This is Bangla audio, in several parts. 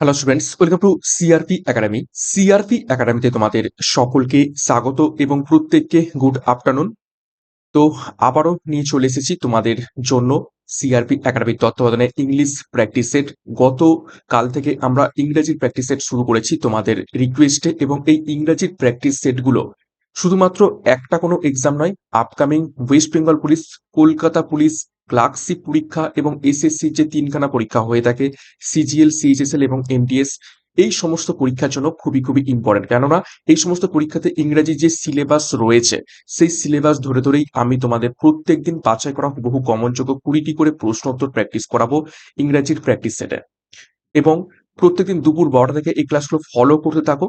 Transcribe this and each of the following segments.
Hello students welcome to CRP academy CRP একাডেমিতে তোমাদের সকলকে স্বাগত এবং প্রত্যেককে গুড আফটারনুন তো আবারও নিয়ে চলে এসেছি তোমাদের জন্য সিআরপি একাডেমির তত্ত্বাবধানে ইংলিশ প্র্যাকটিস সেট গত কাল থেকে আমরা ইংরেজির প্র্যাকটিস সেট শুরু করেছি তোমাদের রিকোয়েস্টে এবং এই ইংরেজির প্র্যাকটিস সেটগুলো শুধুমাত্র একটা কোনো এক্সাম নয় upcoming West Bengal police Kolkata police clerkship পরীক্ষা এবং এসএসসির যে তিনখানা পরীক্ষা হয়ে থাকে, সিজিএল, সিএইচএসএল এবং এমডিএস এই সমস্ত পরীক্ষার জন্য খুবই খুবই ইম্পর্টেন্ট কেননা, এই সমস্ত পরীক্ষাতে ইংরেজি যে সিলেবাস রয়েছে, সেই সিলেবাস ধরে ধরেই আমি তোমাদের প্রত্যেকদিন বাছাই করা বহু কমনযোগ্য কুড়িটি করে প্রশ্ন উত্তর প্র্যাকটিস করাবো ইংরেজির প্র্যাকটিস সেটে এবং প্রত্যেকদিন দুপুর বারোটা থেকে এই ক্লাসগুলো ফলো করতে থাকো।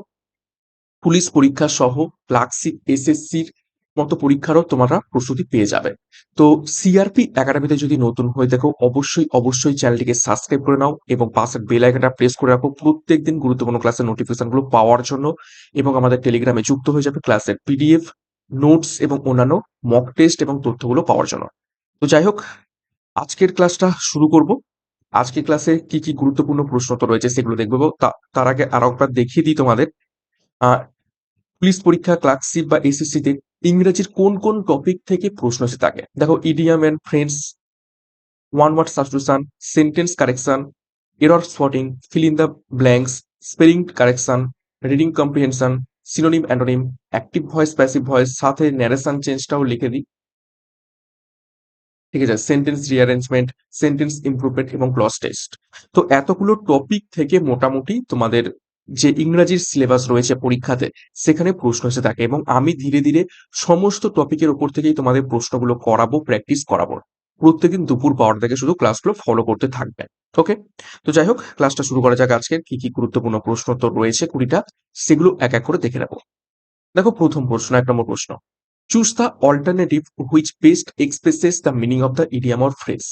পুলিশ পরীক্ষা সহ, ক্লার্কশিপ এসএসসির মতো পরীক্ষারও তোমরা প্রস্তুতি পেয়ে যাবে। তো সিআরপি একাডেমিতে যদি নতুন হয়ে দেখো অবশ্যই অবশ্যই চ্যানেলটিকে সাবস্ক্রাইব করে নাও এবং পাশের বেল আইকনটা প্রেস করে রাখো। প্রত্যেকদিন গুরুত্বপূর্ণ ক্লাসের নোটিফিকেশনগুলো পাওয়ার জন্য এবং আমাদের টেলিগ্রামে যুক্ত হয়ে যাবে ক্লাসের পিডিএফ নোটস এবং অন্যান্য মক টেস্ট এবং তথ্যগুলো পাওয়ার জন্য। তো যাই হোক, আজকের ক্লাসটা শুরু করব। আজকের ক্লাসে কি কি গুরুত্বপূর্ণ প্রশ্ন তো রয়েছে সেগুলো দেখব। তার আগে আরও একবার দেখিয়ে দিই তোমাদের। পুলিশ পরীক্ষা ক্লার্কশিপ বা এসএসসি তে ইংরেজির কোন কোন টপিক থেকে প্রশ্ন এসে থাকে দেখো idiom and phrases one word substitution sentence correction error spotting fill in the blanks spelling correction reading comprehension synonym antonym active voice passive voice সাথে ন্যারেশন চেঞ্জটাও লিখে দিই। ঠিক আছে? সেন্টেন্স রিঅ্যারেঞ্জমেন্ট সেন্টেন্স ইমপ্রুভমেন্ট এবং ক্লস টেস্ট তো এতগুলো টপিক থেকে মোটামুটি তোমাদের যে ইংরাজির সিলেবাস রয়েছে পরীক্ষাতে, সেখানে প্রশ্ন এসে থাকে এবং আমি ধীরে ধীরে সমস্ত টপিকের উপর থেকেই তোমাদের প্রশ্নগুলো করাবো প্র্যাকটিস করাবো। প্রত্যেকদিন দুপুর বারোটা থেকে শুধু ক্লাসগুলো ফলো করতে থাকবে ওকে তো যাই হোক ক্লাসটা শুরু করা যাক আজকে কি কি গুরুত্বপূর্ণ প্রশ্ন তো রয়েছে কুড়িটা, সেগুলো এক এক করে দেখে নেব। দেখো প্রথম প্রশ্ন, এক নম্বর প্রশ্ন। Choose the alternative which best expresses the meaning of the idiom or phrase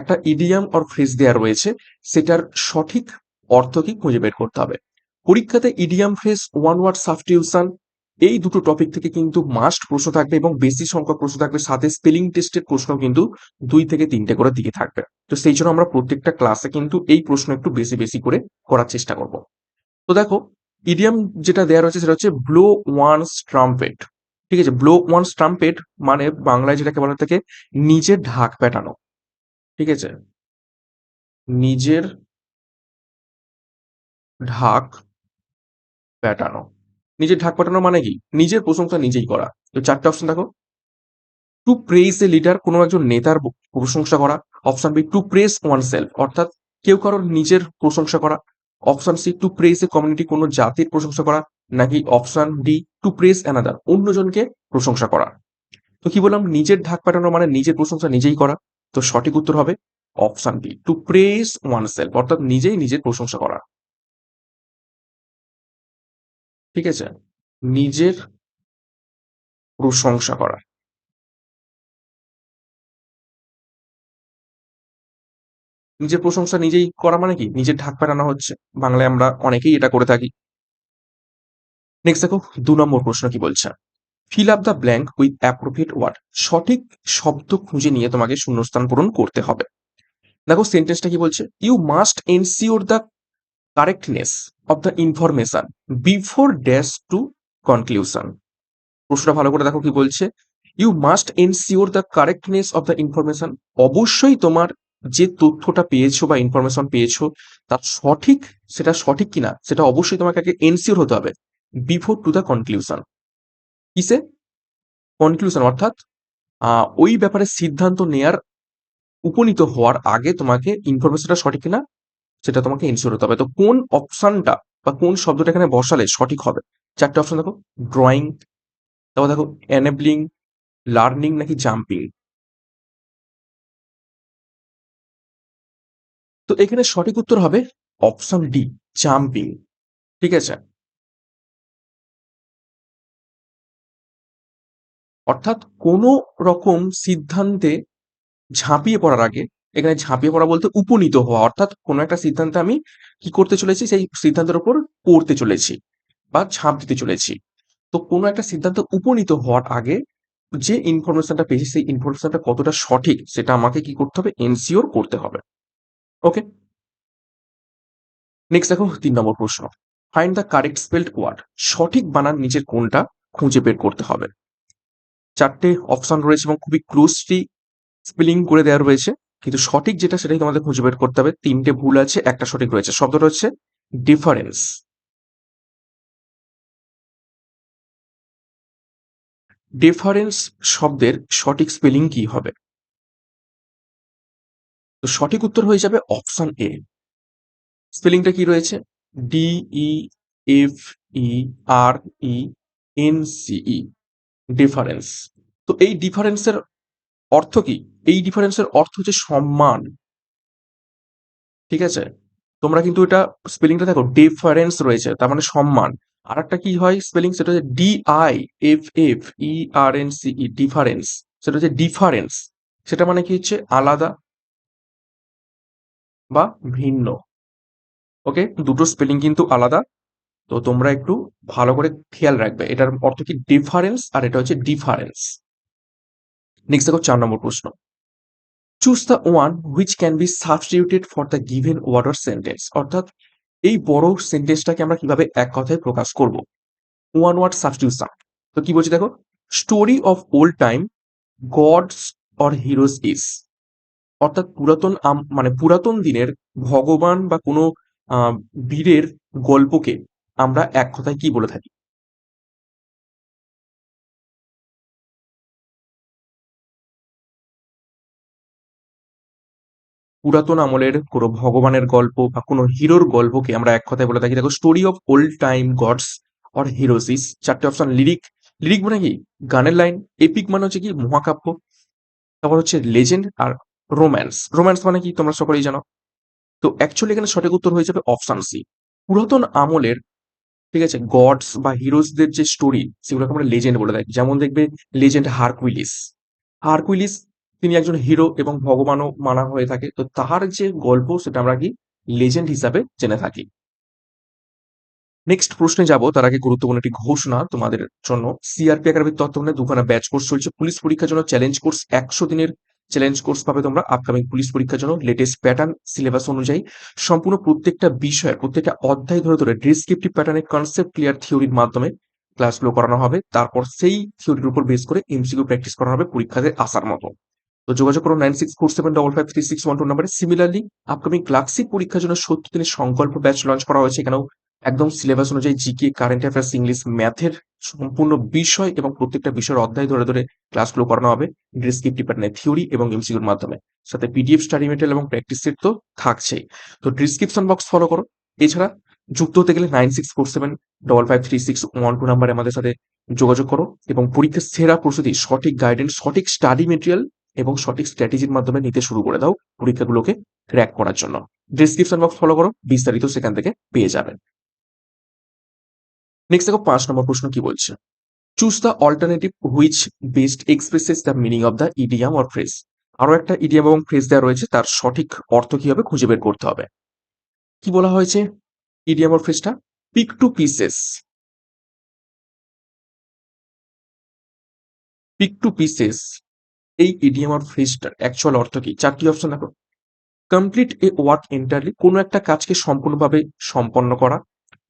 একটা ইডিয়াম অর ফ্রেজ দেওয়া রয়েছে, সেটার সঠিক অর্থ কি খুঁজে বের করতে হবে। পরীক্ষাতে idiom phrase one word substitution এই দুটো টপিক থেকে কিন্তু মাস্ট প্রশ্ন থাকবে এবং বেশি সংখ্যক প্রশ্ন থাকবে, সাথে স্পেলিং টেস্টের প্রশ্ন কিন্তু দুই থেকে তিনটে করে দিকে থাকবে। তো সেই জন্য আমরা প্রত্যেকটা ক্লাসে কিন্তু এই প্রশ্ন একটু বেশি বেশি করে করার চেষ্টা করব। তো দেখো ইডিয়াম যেটা দেওয়া রয়েছে সেটা হচ্ছে ব্লো ওয়ান ট্রাম্পেট ঠিক আছে ব্লো ওয়ান ট্রাম্পেট মানে বাংলায় যেটাকে বলা থাকে নিজের ঢাক পেটানো। ঠিক আছে? নিজের ঢাক পেটানো নিজের ঢাক পেটানো মানে কি? নিজের প্রশংসা নিজেই করা। তো চারটে অপশন দেখো। টু প্রেস এ লিডার কোনো একজন নেতার প্রশংসা করা। Option B to praise oneself অর্থাৎ কেউ কারোর নিজের প্রশংসা করা। Option C to praise a community কোনো জাতির প্রশংসা করা। নাকি option D to praise another অন্যজনকে প্রশংসা করা। তো কি বললাম? নিজের ঢাক পাঠানো মানে নিজের প্রশংসা নিজেই করা। তো সঠিক উত্তর হবে option B to praise oneself অর্থাৎ নিজেই নিজের প্রশংসা করা। ঠিক আছে? নিজের প্রশংসা করা। নিজের প্রশংসা নিজেই করা মানে কি? নিজের ঢাক পেটানো হচ্ছে। বাংলায় আমরা অনেকেই এটা করে থাকি। নেক্সট দেখো, দু নম্বর প্রশ্ন কি বলছে? Fill up the blank with appropriate word সঠিক শব্দ খুঁজে নিয়ে তোমাকে শূন্যস্থান পূরণ করতে হবে। দেখো সেন্টেন্সটা কি বলছে? You must ensure the correctness of the information before dash to conclusion প্রশ্নটা ভালো করে দেখো কি বলছে? You must ensure the correctness of the information অবশ্যই তোমার যে তথ্যটা পেয়েছ বা ইনফরমেশন পেয়েছ তার সঠিক, সেটা সঠিক কিনা, সেটা অবশ্যই তোমাকে আগে এনসিওর হতে হবে বিফোর টু দ্য কনক্লুশন কিসে? কনক্লুশন অর্থাৎ ওই ব্যাপারে সিদ্ধান্ত নেয়ার উপনীত হওয়ার আগে তোমাকে ইনফরমেশনটা সঠিক কিনা সেটা তোমাকে এনশিওর হতে হবে। তো কোন অপশনটা বা কোন শব্দটা এখানে বসালে সঠিক হবে? চারটে অপশন দেখো ড্রয়িং তারপর দেখো এনেবলিং লার্নিং নাকি জাম্পিং তো এখানে সঠিক উত্তর হবে অপশন ডি জাম্পিং ঠিক আছে? অর্থাৎ কোনো রকম সিদ্ধান্তে ঝাঁপিয়ে পড়ার আগে এখানে ঝাঁপিয়ে পড়া বলতে উপনীত হওয়া। অর্থাৎ কোনো একটা সিদ্ধান্তে আমি কি করতে চলেছি? সেই সিদ্ধান্তের উপর পড়তে চলেছি বা ঝাঁপ দিতে চলেছি। তো কোনো একটা সিদ্ধান্তে উপনীত হওয়ার আগে যে ইনফরমেশনটা পেয়েছি, সেই ইনফরমেশনটা কতটা সঠিক, সেটা আমাকে কি করতে হবে? এনসিওর করতে হবে। ওকে? নেক্সট দেখো, তিন নম্বর প্রশ্ন। Find the correct spelled word সঠিক বানান নিচের কোনটা খুঁজে বের করতে হবে। চারটে অপশন রয়েছে এবং খুবই ক্লোজলি স্পেলিং করে দেওয়া রয়েছে। কিন্তু সঠিক যেটা সেটাই তোমাদের খুঁজে বের করতে হবে। তিনটে ভুল আছে, একটা সঠিক রয়েছে। শব্দটা হচ্ছে ডিফারেন্স ডিফারেন্স শব্দের সঠিক স্পেলিং কি হবে? তো সঠিক উত্তর হয়ে যাবে অপশন এ স্পেলিংটা কি রয়েছে? D E F E R E N C E difference তো এই ডিফারেন্সের অর্থ কি? এই ডিফারেন্সের অর্থ হচ্ছে সম্মান। ঠিক আছে? তোমরা কিন্তু এটা স্পেলিংটা দেখো ডিফারেন্স রয়েছে, তার মানে সম্মান। আর একটা কি হয় স্পেলিং সেটা হচ্ছে D I F F E R N C E difference সেটা হচ্ছে ডিফারেন্স সেটা মানে কি হচ্ছে? আলাদা বা ভিন্ন। ওকে দুটো স্পেলিং কিন্তু আলাদা। তো তোমরা একটু ভালো করে খেয়াল রাখবে। এটার অর্থ কি? ডিফারেন্স আর এটা হচ্ছে ডিফারেন্স নেক্সট দেখো চার নম্বর প্রশ্ন। Choose the one which can be substituted for the given word or sentence অর্থাৎ এই বড় সেন্টেন্সটাকে আমরা কীভাবে এক কথায় প্রকাশ করব? ওয়ান ওয়ার্ড সাবস্টিটিউশন তো কি বলছি দেখো? Story of old time gods or heroes is অর্থাৎ পুরাতন মানে পুরাতন দিনের ভগবান বা কোনো বীরের গল্পকে আমরা এক কথায় কি বলে থাকি? পুরাতন আমলের কোনো ভগবানের গল্প বা কোনো হিরোর গল্পকে আমরা এক কথায় বলে থাকি। দেখো story of old time gods or heroes চারটে অপশন লিরিক লিরিক মানে কি? গানের লাইন এপিক মানে হচ্ছে কি? মহাকাব্য, তারপর হচ্ছে লেজেন্ড আর রোম্যান্স রোম্যান্স মানে কি? তোমরা সকলেই জানো। তো অ্যাকচুয়ালি এখানে সঠিক উত্তর হয়ে যাবে অপশন সি পুরাতন আমলের, ঠিক আছে গডস বা হিরোজদের যে স্টোরি সেগুলোকে আমরা লেজেন্ড বলে থাকি। যেমন দেখবে লেজেন্ড হারকুইলিস। হারকুইলিস তিনি একজন হিরো এবং ভগবানও মানা হয়ে থাকে। তো তাহার যে গল্প, সেটা আমরা কি লেজেন্ড হিসাবে জেনে থাকি। নেক্সট প্রশ্নে যাব, তার আগে গুরুত্বপূর্ণ একটি ঘোষণা তোমাদের জন্য। সিআরপি একাডেমির তত্ত্বাবধানে দুখানা ব্যাচ কোর্স চলছে। পুলিশ পরীক্ষার জন্য চ্যালেঞ্জ কোর্স একশো দিনের চ্যালেঞ্জ কোর্স পাবে তোমরা। আপকামিং পুলিশ পরীক্ষার জন্য লেটেস্ট প্যাটার্ন সিলেবাস অনুযায়ী সম্পূর্ণ প্রত্যেকটা বিষয়ের, প্রত্যেকটা অধ্যায় ধরে ধরে ডিসক্রিপটিভ প্যাটার্নের কনসেপ্ট ক্লিয়ার থিওরির মাধ্যমে ক্লাসগুলো করানো হবে। তারপর সেই থিওরির উপর বেস করে এমসিকিউ প্র্যাকটিস করানো হবে পরীক্ষাতে আসার মতো। তো যোগাযোগ করো nine six four seven double five three six one two নাম্বারে সিমিলারলি আপকামিং ক্লাসিক পরীক্ষার জন্য সত্তর দিনের সংকল্প ব্যাচ লঞ্চ করা হয়েছে। এখানেও একদম সিলেবাস অনুযায়ী জিকে কারেন্ট অ্যাফেয়ার্স ইংলিশ ম্যাথের সম্পূর্ণ বিষয় এবং প্রত্যেকটা বিষয়ের অধ্যায় ধরে ধরে ক্লাসগুলো করানো হবে ডিসক্রিপটিভ প্যাটার্নের থিওরি এবং এমসিকিউর মাধ্যমে। সাথে পিডিএফ স্টাডি মেটেরিয়াল এবং প্র্যাকটিস সেট তো থাকছেই। তো ডিসক্রিপশন বক্স ফলো করো। এছাড়া যুক্ত হতে গেলে nine six four seven double five three six one two নাম্বারে আমাদের সাথে যোগাযোগ করো এবং পরীক্ষার সেরা প্রস্তুতি, সঠিক গাইডেন্স সঠিক স্টাডি মেটেরিয়াল এবং সঠিক স্ট্র্যাটেজির মাধ্যমে নিতে শুরু করে দাও পরীক্ষাগুলোকে ক্র্যাক করার জন্য। ডিসক্রিপশন বক্স ফলো করো, বিস্তারিত সেখান থেকে পেয়ে যাবেন নেক্সট দেখো, পাঁচ নম্বর প্রশ্ন কি বলছে? Choose the alternative which best expresses the meaning of the idiom or phrase আরও একটা ইডিয়াম এবং ফ্রেজ দেওয়া রয়েছে, তার সঠিক অর্থ কি হবে খুঁজে বের করতে হবে। কি বলা হয়েছে idiom or ফ্রেজটা pick to pieces pick to pieces এই ইডিয়াম অর ফ্রেজটার অ্যাকচুয়াল অর্থ কি? চারটি অপশন দেখো। কমপ্লিট এ ওয়ার্ক এন্টারলি কোনো একটা কাজকে সম্পূর্ণভাবে সম্পন্ন করা।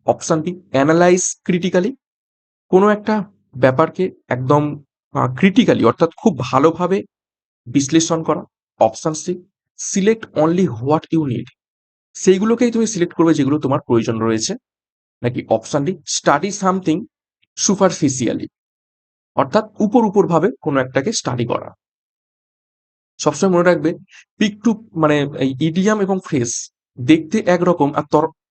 অপশন বি অ্যানালাইজ ক্রিটিক্যালি কোনো একটা ব্যাপারকে একদম ক্রিটিক্যালি অর্থাৎ খুব ভালোভাবে বিশ্লেষণ করা। Option C select only what you need সেইগুলোকেই তুমি সিলেক্ট করবে যেগুলো তোমার প্রয়োজন রয়েছে। নাকি option D study something superficially অর্থাৎ উপর উপর ভাবে কোনো একটাকে স্টাডি করা। সবসময় মনে রাখবে পিক টু মানে ইডিয়াম এবং ফ্রেস দেখতে একরকম আর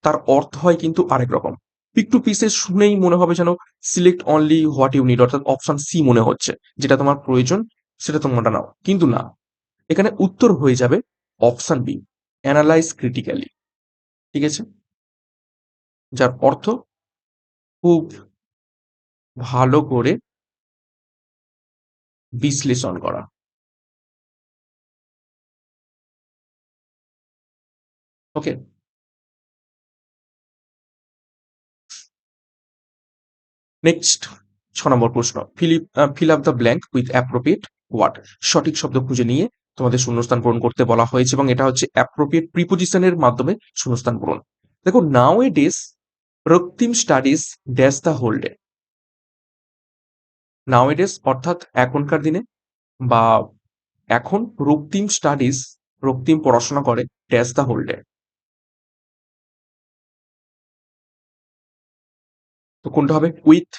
তার অর্থ হয় কিন্তু আরেক রকম। পিক টু পিসেস শুনেই মনে হবে যেন select only what you need অর্থাৎ অপশন সি মনে হচ্ছে, যেটা তোমার প্রয়োজন সেটা তোমরা নাও। কিন্তু না, এখানে উত্তর হয়ে যাবে অপশন বি অ্যানালাইজ ক্রিটিক্যালি ঠিক আছে? যার অর্থ খুব ভালো করে বিশ্লেষণ করা। ওকে। নেক্সট ছ নম্বর প্রশ্ন। Philip fill up the blank with appropriate word সঠিক শব্দ খুঁজে নিয়ে তোমাদের শূন্যস্থান পূরণ করতে বলা হয়েছে এবং এটা হচ্ছে অ্যাপ্রোপ্রিয়েট প্রিপোজিশনের মাধ্যমে শূন্যস্থান পূরণ। দেখো nowadays Raktim studies dash the whole day nowadays অর্থাৎ এখনকার দিনে বা এখন রক্তিম স্টাডিজ রক্তিম পড়াশোনা করে ড্যাশ দ্য হোল ডে তো কোনটা হবে? উইথ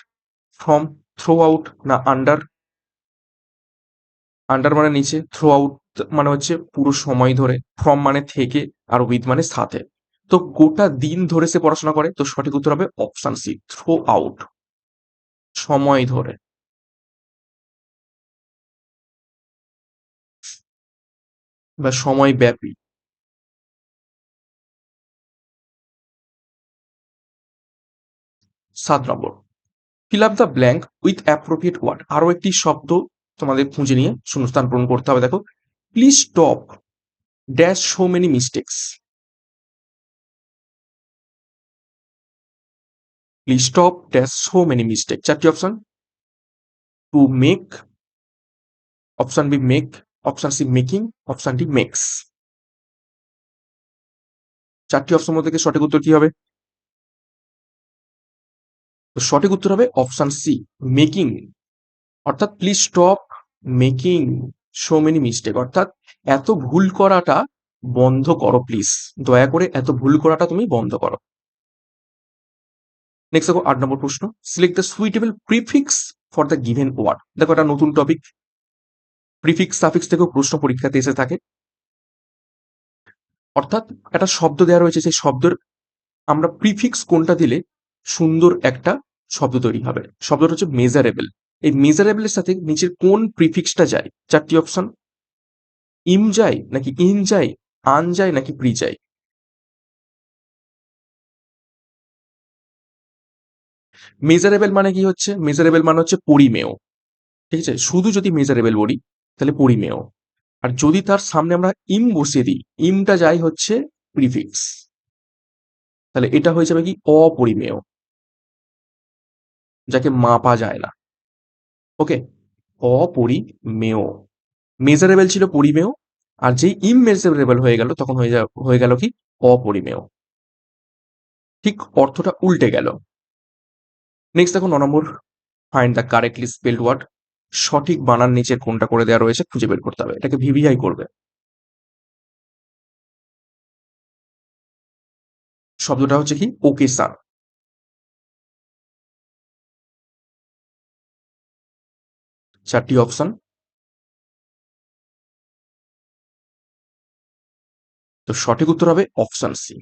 ফ্রম থ্রো আউট না আন্ডার আন্ডার মানে নিচে থ্রো আউট মানে হচ্ছে পুরো সময় ধরে ফ্রম মানে থেকে আর উইথ মানে সাথে। তো গোটা দিন ধরে সে পড়াশোনা করে, তো সঠিক উত্তর হবে অপশন সি থ্রো আউট সময় ধরে। বা সময় ব্যাপী সাত নম্বর। Fill up the blank with appropriate word আরও একটি শব্দ তোমাদের খুঁজে নিয়ে শূন্যস্থান পূরণ করতে হবে, দেখো। Please stop dash so many mistakes please stop dash so many mistake চারটি option to make option B make option C making option D makes চারটি অপশন থেকে সঠিক উত্তর কি হবে? তো সঠিক উত্তর হবে অপশন সি, মেকিং। অর্থাৎ please stop making so many mistake অর্থাৎ এত ভুল করাটা বন্ধ করো প্লিজ দয়া করে এত ভুল করাটা তুমি বন্ধ করো। নেক্সট দেখো আট নম্বর প্রশ্ন। Select the suitable prefix for the given word দেখো এটা নতুন টপিক প্রিফিক্স সাফিক্স থেকেও প্রশ্ন পরীক্ষাতে এসে থাকে। অর্থাৎ একটা শব্দ দেওয়া রয়েছে, সেই শব্দের আমরা প্রিফিক্স কোনটা দিলে সুন্দর একটা শব্দ তৈরি হবে। শব্দটা হচ্ছে মেজারেবল এই মেজারেবলের সাথে নিচের কোন প্রিফিক্সটা যায়? চারটি অপশন ইম যায় নাকি ইন যায়? আন যায় নাকি প্রি যায়? মেজারেবল মানে কি হচ্ছে? মেজারেবল মানে হচ্ছে পরিমেয়। ঠিক আছে? শুধু যদি মেজারেবল বলি, তাহলে পরিমেয়। আর যদি তার সামনে আমরা ইম বসিয়ে দিই ইমটা যাই হচ্ছে প্রিফিক্স তাহলে এটা হয়ে যাবে কি? অপরিমেয়। যাকে মাপা যায় না। ওকে অপরিমেয় মেজারেবল ছিল পরিমেয় আর যেই ইমমেজারেবল হয়ে গেল তখন হয়ে যা হয়ে গেল কি? অপরিমেয় ঠিক অর্থটা উল্টে গেল। নেক্সট দেখো ন নম্বর। Find the correctly spelled word সঠিক বানান নিচের কোনটা করে দেওয়া রয়েছে খুঁজে বের করতে হবে। এটাকে ভিভিআই করবে। শব্দটা হচ্ছে কি? ওকেসান চারটি অপশন তো সঠিক উত্তর হবে option C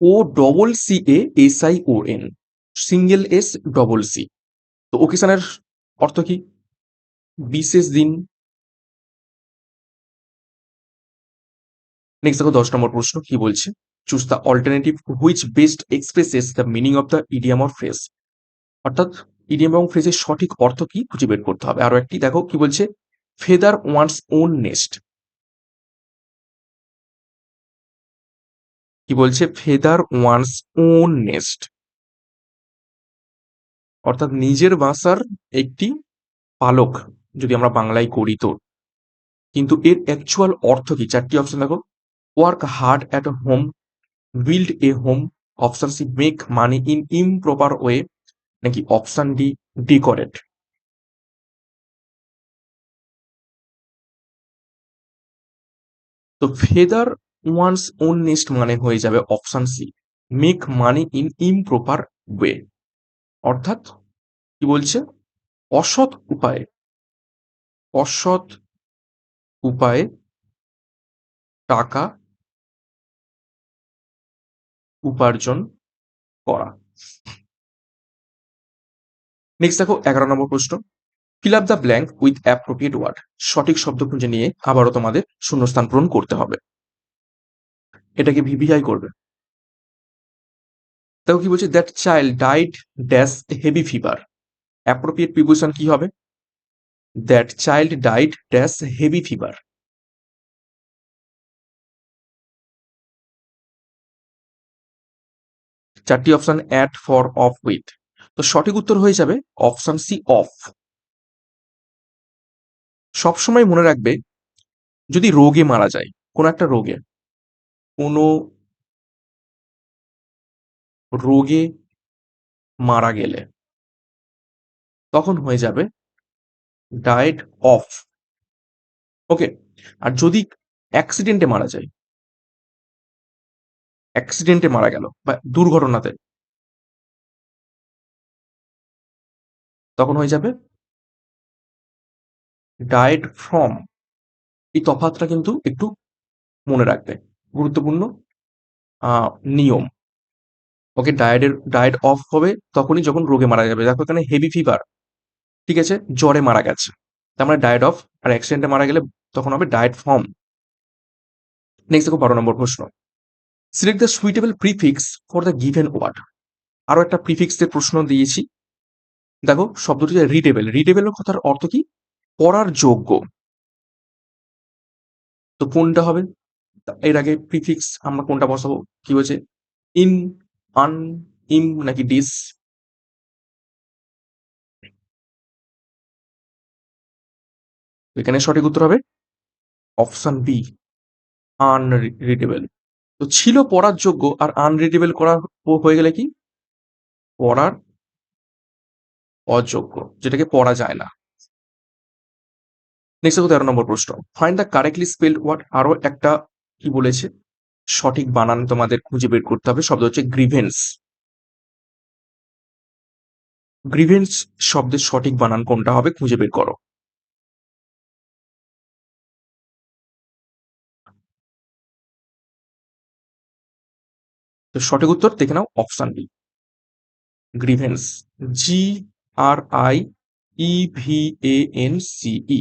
O double C A S I O N single S double C তো ওকেশনের অর্থ কি? বিশেষ দিন। নেক্সট দেখো দশ নম্বর প্রশ্ন কি বলছে? Choose the alternative which best expresses the meaning of the idiom or phrase অর্থাৎ ইডিয়াম এবং ফ্রেজের সঠিক অর্থ কি খুঁজে বের করতে হবে। আরও একটি, দেখো, কি বলছে? ফেদার ওয়ান্স ওন নেস্ট কি বলছে? ফেদার ওয়ান্স ওন নেস্ট অর্থাৎ নিজের বাসার একটি পালক, যদি আমরা বাংলায় করি তো। কিন্তু এর অ্যাকচুয়াল অর্থ কি? চারটি অপশন দেখো। Work hard at home build a home option C make money in improper way নাকি option D decorate to feather one's own nest মানে হয়ে যাবে option C make money in improper way অর্থাৎ কি বলছে? অসৎ উপায়ে। অসৎ উপায়ে টাকা উপার্জন করা। নেক্সট দেখো, এগারো নম্বর প্রশ্ন। Fill up the blank with appropriate word সঠিক শব্দ খুঁজে নিয়ে আবারও তোমাদের শূন্যস্থান পূরণ করতে হবে। এটাকে ভিভিআই করবে। দেখো কি বলছে? That child died dash heavy fever appropriate preposition কি হবে? That child died dash heavy fever চারটি option at for of with তো সঠিক উত্তর হয়ে যাবে অপশন সি অফ সবসময় মনে রাখবে, যদি রোগে মারা যায়, কোনো একটা রোগে, কোনো রোগে মারা গেলে, তখন হয়ে যাবে ডায়েট অফ ওকে আর যদি অ্যাক্সিডেন্টে মারা যায় অ্যাক্সিডেন্টে মারা গেল বা দুর্ঘটনাতে তখন হয়ে যাবে ডায়েট ফ্রম এই তফাতটা কিন্তু একটু মনে রাখবে। গুরুত্বপূর্ণ নিয়ম। ওকে ডায়েটের ডায়েট অফ হবে তখনই যখন রোগে মারা যাবে। দেখো এখানে হেভি ফিভার ঠিক আছে? জ্বরে মারা গেছে। তার মানে ডায়েট অফ আর অ্যাক্সিডেন্টে মারা গেলে তখন হবে ডায়েট ফর্ম নেক্সট দেখো বারো নম্বর প্রশ্ন। Select the suitable prefix for the given word আরও একটা প্রিফিক্সের প্রশ্ন দিয়েছি। দেখো, শব্দটি রিডেবল রিডেবলের কথার অর্থ কি? পড়ার যোগ্য। তো কোনটা হবে? এর আগে প্রিফিক্স আমরা কোনটা বসাবো? কি হয়েছে ইন আন ইম নাকি ডিস এখানে সঠিক উত্তর হবে অপশন বি আনরিডেবল তো ছিল পড়ার যোগ্য আর আনরিডেবল করা হয়ে গেলে কি? পড়ার অযোগ্য, যেটাকে পড়া যায় না। নেক্সট তেরো নম্বর প্রশ্ন। Find the correctly spelled word আরও একটা কি বলেছে? সঠিক বানান তোমাদের খুঁজে বের করতে হবে, শব্দ হচ্ছে গ্রিভেন্স গ্রিভেন্স শব্দের সঠিক বানান কোনটা হবে খুঁজে বের করো। সঠিক উত্তর দেখে নাও option B. Grievance G R I E V A N C E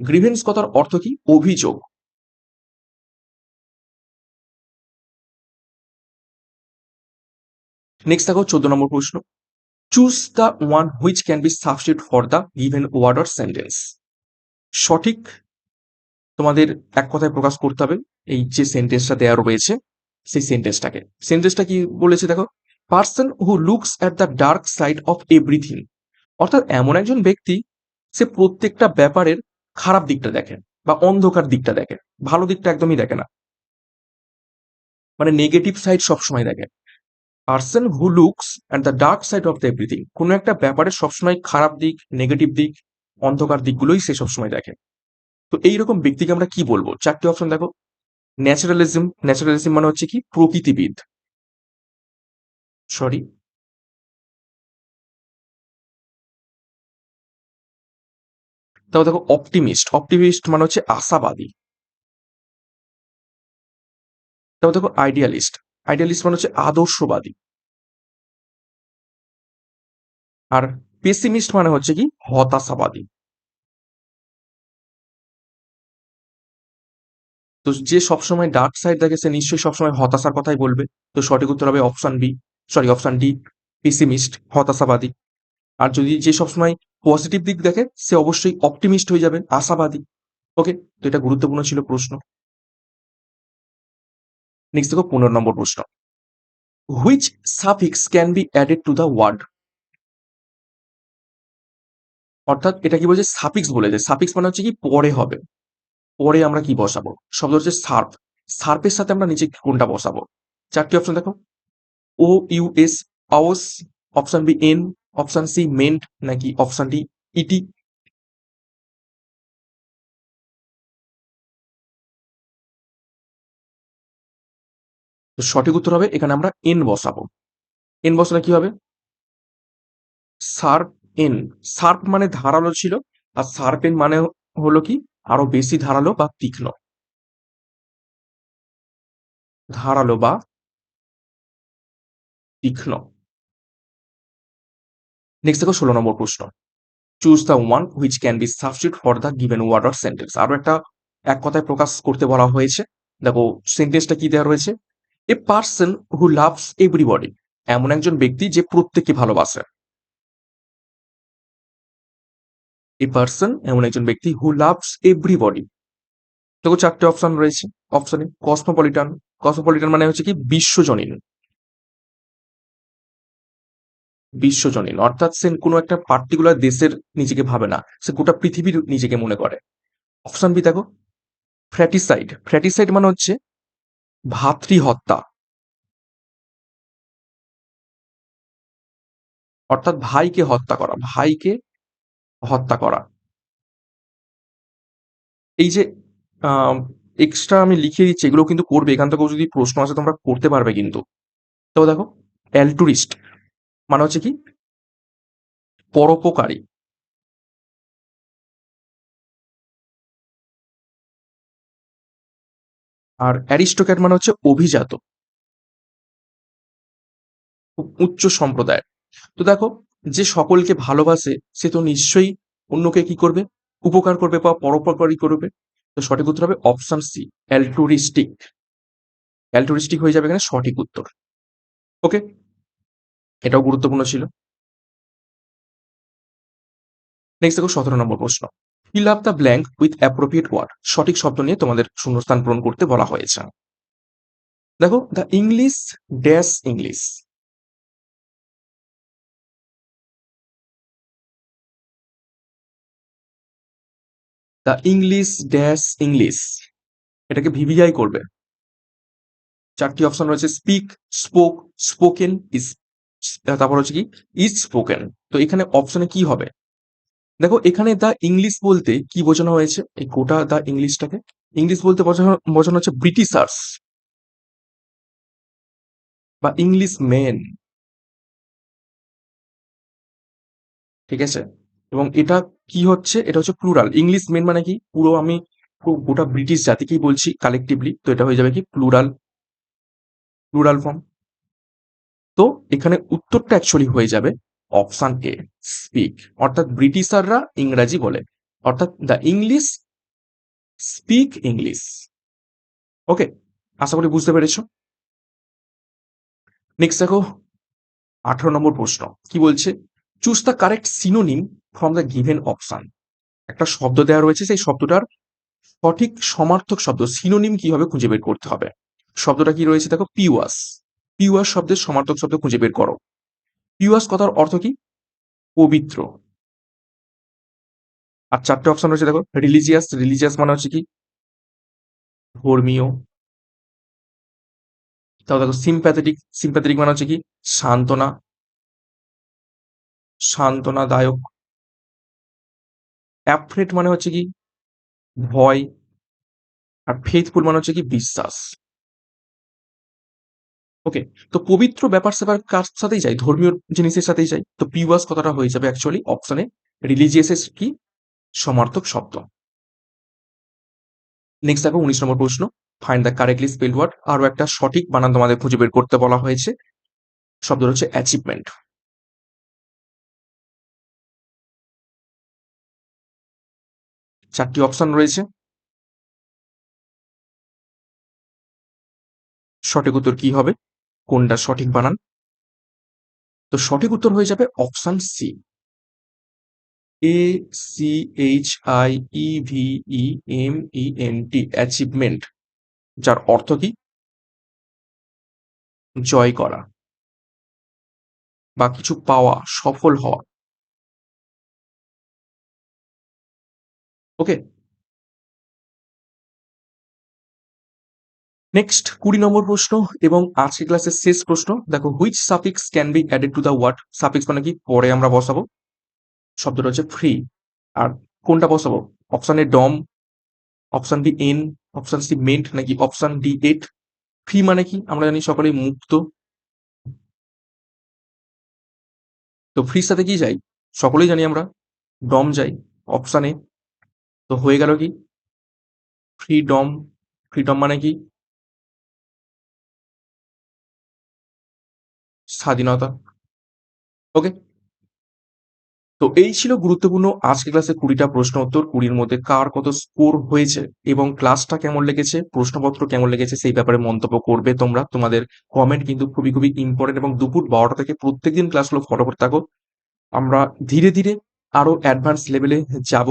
grievance কথার অর্থ কি? অভিযোগ। নেক্সট দেখো চোদ্দ নম্বর প্রশ্ন। Choose the one which can be substitute for the given word or sentence সঠিক তোমাদের এক কথায় প্রকাশ করতে হবে। এই যে সেন্টেন্সটা দেওয়া রয়েছে, সেই সেন্টেন্সটাকে সেন্টেন্সটা কি বলেছে দেখো? Person who looks at the dark side of everything অর্থাৎ এমন একজন ব্যক্তি, সে প্রত্যেকটা ব্যাপারের খারাপ দিকটা দেখে বা অন্ধকার দিকটা দেখে। ভালো দিকটা একদমই দেখে না। মানে নেগেটিভ সাইড সবসময় দেখে। Person who looks at the dark side of the everything কোনো একটা ব্যাপারে সবসময় খারাপ দিক নেগেটিভ দিক, অন্ধকার দিকগুলোই সে সবসময় দেখে। তো এইরকম ব্যক্তিকে আমরা কি বলব? চারটি অপশন দেখো। ন্যাচারালিজম ন্যাচারালিজম মানে হচ্ছে কি? প্রকৃতিবিদ। সরি তাও দেখো অপটিমিস্ট অপটিমিস্ট মানে হচ্ছে আশাবাদী। তাও দেখো আইডিয়ালিস্ট আইডিয়ালিস্ট মানে হচ্ছে আদর্শবাদী। আর পেসিমিস্ট মানে হচ্ছে কি? হতাশাবাদী। তো যে সবসময় ডার্ক সাইড দেখে সে নিশ্চয়ই সবসময় হতাশার কথাই বলবে। তো সঠিক উত্তর হবে option B sorry option D pessimist হতাশাবাদী। আর যদি যে সবসময় পজিটিভ দিক দেখে, সে অবশ্যই অপটিমিস্ট হয়ে যাবে, আশাবাদী। ওকে তো এটা গুরুত্বপূর্ণ ছিল প্রশ্ন। নেক্সট দেখো, পনেরো নম্বর প্রশ্ন। Which suffix can be added to the word অর্থাৎ এটা কি বলছে? সাফিক্স বলে বলেছে সাফিক্স মানে হচ্ছে কি, পরে হবে। পরে আমরা কি বসাবো? শব্দ হচ্ছে সার্ফ। সার্ফের সাথে আমরা নিচে কোনটা বসাবো? চারটি অপশন দেখো। O U S পাওস option B en option C ment নাকি অপশন ডি ইটি তো সঠিক উত্তর হবে, এখানে আমরা এন বসাবো। এন বসালে কি হবে? সার্প এন সার্প মানে ধারালো ছিল, আর সার্প এন মানে হলো কি? আরও বেশি ধারালো বা তীক্ষ্ণ। ধারালো বা তীক্ষ্ণ। নেক্সট দেখো ষোলো নম্বর প্রশ্ন। Choose the one which can be substitute for the given word or sentence আরও একটা এক কথায় প্রকাশ করতে বলা হয়েছে। দেখো সেন্টেন্সটা কি দেওয়া রয়েছে? A person who loves everybody এমন একজন ব্যক্তি যে প্রত্যেককে ভালোবাসে। এ পার্সন এমন একজন ব্যক্তি হু লাভস এভরিবডি দেখো চারটে অপশন রয়েছে। অপশনে কসমোপলিটান কসমোপলিটান মানে হচ্ছে কি, বিশ্বজনীন। বিশ্বজনীন। অর্থাৎ সে কোনো একটা পার্টিকুলার দেশের নিজেকে ভাবে না। সে গোটা পৃথিবীর নিজেকে মনে করে। অপশন বি দেখো। ফ্র্যাটিসাইড ফ্র্যাটিসাইড মানে হচ্ছে ভাতৃহত্যা। অর্থাৎ ভাইকে হত্যা করা। ভাইকে হত্যা করা। এই যে এক্সট্রা আমি লিখে দিচ্ছি, এগুলো কিন্তু করবে। এখান থেকেও যদি প্রশ্ন আসে তোমরা করতে পারবে কিন্তু। তো দেখো অ্যালটুরিস্ট মানে হচ্ছে কি? পরোপকারী। আর অ্যারিস্টোক্যাট মানে হচ্ছে অভিজাত। উচ্চ সম্প্রদায় তো দেখো, যে সকলকে ভালোবাসে, সে তো নিশ্চয়ই অন্যকে কি করবে? উপকার করবে বা পরোপকারী করবে। তো সঠিক উত্তর হবে অপশন সি, অ্যালটুরিস্টিক। অ্যালটুরিস্টিক হয়ে যাবে এখানে সঠিক উত্তর। ওকে? এটাও গুরুত্বপূর্ণ ছিল। নেক্সট দেখো সতেরো নম্বর প্রশ্ন। Fill up the blank with appropriate word সঠিক শব্দ নিয়ে তোমাদের শূন্যস্থান পূরণ করতে বলা হয়েছে। দেখো the English dash English the English dash English এটাকে ভিভিআই করবে। চারটি অপশন রয়েছে। স্পিক স্পোক স্পোকেন ইজ তারপর হচ্ছে কি ইজ স্পোকেন তো এখানে অপশনে কি হবে? দেখো, এখানে দ্য ইংলিশ বলতে কি বোঝানো হয়েছে? এই গোটা দ্য ইংলিশটাকে ইংলিশ বলতে বোঝানো বোঝানো হচ্ছে ব্রিটিশার্স বা ইংলিশ মেন ঠিক আছে? এবং এটা কি হচ্ছে? এটা হচ্ছে প্লুরাল ইংলিশ মেন মানে কি? পুরো আমি গোটা ব্রিটিশ জাতিকেই বলছি কালেকটিভলি তো এটা হয়ে যাবে কি? প্লুরাল প্লুরাল ফর্ম তো এখানে উত্তরটা অ্যাকচুয়ালি হয়ে যাবে অপশান এ স্পিক অর্থাৎ ব্রিটিশাররা ইংরাজি বলে। অর্থাৎ the English speak English okay আশা করি বুঝতে পেরেছ? নেক্সট দেখো, আঠারো নম্বর প্রশ্ন। কি বলছে? Choose the correct synonym from the given option একটা শব্দ দেওয়া রয়েছে, সেই শব্দটার সঠিক সমার্থক শব্দ। সিনোনিম কীভাবে খুঁজে বের করতে হবে? শব্দটা কি রয়েছে? দেখো পিওয়াস পিওয়াস শব্দের সমার্থক শব্দ খুঁজে বের করো। পিওয়াস কথার অর্থ কি? পবিত্র। আর চারটে অপশন রয়েছে, দেখো। রিলিজিয়াস রিলিজিয়াস মানে হচ্ছে কি? ধর্মীয়। তাও দেখো সিম্প্যাথেটিক সিম্প্যাথেটিক মানে হচ্ছে কি? সান্ত্বনা। সান্ত্বনাদায়ক। অ্যাফ্রেট মানে হচ্ছে কি? ভয়। আর ফেথফুল মানে হচ্ছে কি? বিশ্বাস। ওকে তো পবিত্র ব্যাপার স্যাপার কার সাথেই যায়? ধর্মীয় জিনিসের সাথেই যায়? তো পিওয়াস কথাটা হয়ে যাবে অ্যাকচুয়ালি অপশনে রিলিজিয়াসের কি? সমার্থক শব্দ। নেক্সট দেখো উনিশ নম্বর প্রশ্ন। Find the correctly spelled word আরও একটা সঠিক বানান তোমাদের খুঁজে বের করতে বলা হয়েছে। শব্দ হচ্ছে অ্যাচিভমেন্ট চারটি অপশন রয়েছে। সঠিক উত্তর কি হবে? কোনটা সঠিক বানান? তো সঠিক উত্তর হয়ে যাবে option C A C H I E V E M E N T achievement যার অর্থ কি? জয় করা বা কিছু পাওয়া, সফল হওয়া। ওকে নেক্সট কুড়ি নম্বর প্রশ্ন এবং আজকে ক্লাসের শেষ প্রশ্ন। দেখো which suffix can be added to the word suffix মানে কি? পরে আমরা বসাবো। শব্দটা হচ্ছে ফ্রি আর কোনটা বসাবো? Option A dom option B en option C ment নাকি অপশান ডি এট ফ্রি মানে কি? আমরা জানি সকলেই মুক্ত। তো ফ্রির সাথে কি যাই সকলেই জানি আমরা ডম যাই অপশানে তো হয়ে গেল কি? ফ্রি ফ্রিডম ফ্রিডম মানে কি? স্বাধীনতা। ওকে তো এই ছিল গুরুত্বপূর্ণ আজকে ক্লাসে কুড়িটা প্রশ্ন উত্তর। কুড়ির মধ্যে কার কত স্কোর হয়েছে এবং ক্লাসটা কেমন লেগেছে, প্রশ্নপত্র কেমন লেগেছে সেই ব্যাপারে মন্তব্য করবে তোমরা। তোমাদের কমেন্ট কিন্তু খুবই খুবই ইম্পর্টেন্ট এবং দুপুর বারোটা থেকে প্রত্যেকদিন ক্লাসগুলো ফলো করতে থাকো। আমরা ধীরে ধীরে আরও অ্যাডভান্স লেভেলে যাব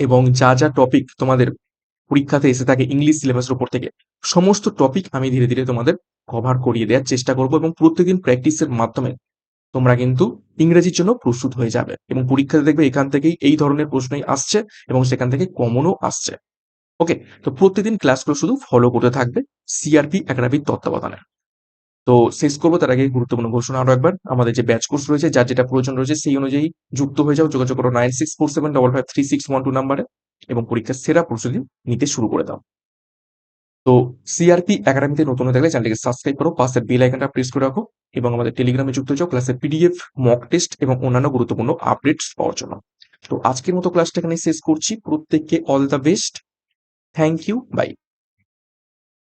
এবং যা যা টপিক তোমাদের পরীক্ষাতে এসে থাকে ইংলিশ সিলেবাসের উপর থেকে সমস্ত টপিক আমি ধীরে ধীরে তোমাদের কভার করিয়ে দেওয়ার চেষ্টা করব এবং প্রত্যেকদিন প্র্যাকটিসের মাধ্যমে তোমরা কিন্তু ইংরেজির জন্য প্রস্তুত হয়ে যাবে এবং পরীক্ষাতে দেখবে এখান থেকেই এই ধরনের প্রশ্নই আসছে এবং সেখান থেকে কমনও আসছে। ওকে তো প্রত্যেকদিন ক্লাসগুলো শুধু ফলো করতে থাকবে সিআরপি একাডেমির তত্ত্বাবধানে। তো শেষ করব, তার আগে গুরুত্বপূর্ণ ঘোষণা আরও একবার। আমাদের যে ব্যাচ কোর্স রয়েছে, যার যেটা প্রয়োজন রয়েছে, সেই অনুযায়ী যুক্ত হয়ে যাও। যোগাযোগ করো nine six four seven double five three six one two নাম্বারে। এবং পরীক্ষার সেরা প্রস্তুতি নিতে শুরু করে দাও। তো সিআরপি একাডেমিতে নতুন হয়ে থাকলে চ্যানেলটিকে সাবস্ক্রাইব করো, পাশে বেল আইকনটা প্রেস করে রাখো এবং আমাদের টেলিগ্রামে যুক্ত যাও ক্লাসের পিডিএফ মক টেস্ট এবং অন্যান্য গুরুত্বপূর্ণ আপডেটস পাওয়ার জন্য। তো আজকের মতো ক্লাসটা এখানে শেষ করছি। প্রত্যেককে all the best thank you bye